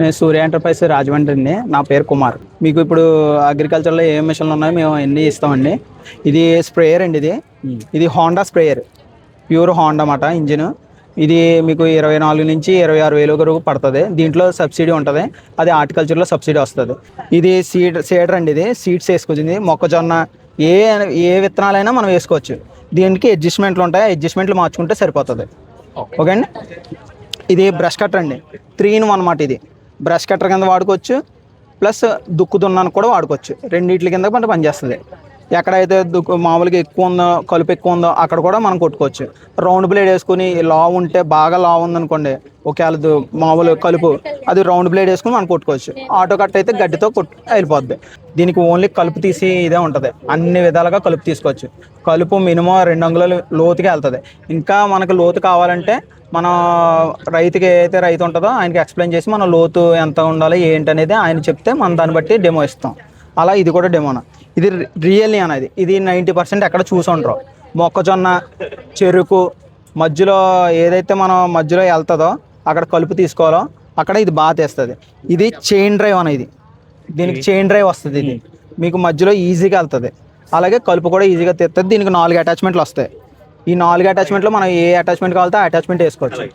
నేను సూర్య ఎంటర్ప్రైజ్ రాజమండ్రి అండి నా పేరు కుమార్. మీకు ఇప్పుడు అగ్రికల్చర్లో ఏ మిషన్లు ఉన్నాయో మేము అన్నీ ఇస్తామండి. ఇది స్ప్రేయర్ అండి ఇది. ఇది హోండా స్ప్రేయర్. ప్యూర్ హోండా అన్నమాట ఇంజిన్. ఇది మీకు ఇరవై నాలుగు నుంచి ఇరవై ఆరు వేలు వరకు పడుతుంది. దీంట్లో సబ్సిడీ ఉంటుంది. అది హార్టికల్చర్లో సబ్సిడీ వస్తుంది. ఇది సీడ్ సీడర్ అండి ఇది. సీడ్స్ వేసుకొచ్చింది మొక్కజొన్న ఏ ఏ విత్తనాలైనా మనం వేసుకోవచ్చు. దీనికి అడ్జస్ట్మెంట్లు ఉంటాయి. అడ్జస్ట్మెంట్లు మార్చుకుంటే సరిపోతుంది. ఓకే. అండి ఇది బ్రష్ కట్టర్ అండి. త్రీ ఇన్ వన్ అన్నమాట ఇది. బ్రష్ కట్టర్ కింద వాడుకోవచ్చు ప్లస్ దుక్కు దున్నానికి కూడా వాడుకోవచ్చు. రెండింటి కింద మనకు పనిచేస్తుంది ఎక్కడైతే దుక్కు మామూలుగా ఎక్కువ ఉందో కలుపు ఎక్కువ ఉందో అక్కడ కూడా మనం కొట్టుకోవచ్చు. రౌండ్ బ్లేడ్ వేసుకుని లావు ఉంటే బాగా లావు ఉందనుకోండి ఒకవేళ మామూలు కలుపు అది రౌండ్ బ్లేడ్ వేసుకుని మనం కొట్టుకోవచ్చు. ఆటో కట్ అయితే గడ్డితో కొట్టు వెళ్ళిపోద్ది. దీనికి ఓన్లీ కలుపు తీసి ఇదే ఉంటుంది. అన్ని విధాలుగా కలుపు తీసుకోవచ్చు. కలుపు మినిమం రెండు అంగుళాలు లోతుగా వెళ్తుంది. ఇంకా మనకు లోతు కావాలంటే మన రైతుకి ఏదైతే రైతు ఉంటుందో ఆయనకి ఎక్స్ప్లెయిన్ చేసి మన లోతు ఎంత ఉండాలి ఏంటి అనేది ఆయన చెప్తే మనం దాన్ని బట్టి డెమో ఇస్తాం. అలా ఇది కూడా డెమోనా ఇది రియల్లీ అనేది ఇది. నైంటీ పర్సెంట్ ఎక్కడ చూసి ఉండరు మొక్కజొన్న చెరుకు మధ్యలో ఏదైతే మనం మధ్యలో వెళ్తుందో అక్కడ కలుపు తీసుకోవాలో? అక్కడ ఇది బాగా తెస్తుంది. ఇది చైన్ డ్రైవ్ అనేది దీనికి చైన్ డ్రైవ్ వస్తుంది ఇది. మీకు మధ్యలో ఈజీగా వెళ్తుంది. అలాగే కలుపు కూడా ఈజీగా తెస్తుంది. దీనికి నాలుగు అటాచ్మెంట్లు వస్తాయి. ఈ నాలుగు అటాచ్మెంట్లో మనం ఏ అటాచ్మెంట్ కావాలితే ఆ అటాచ్మెంట్ వేసుకోవచ్చు.